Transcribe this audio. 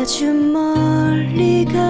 아주 멀리 가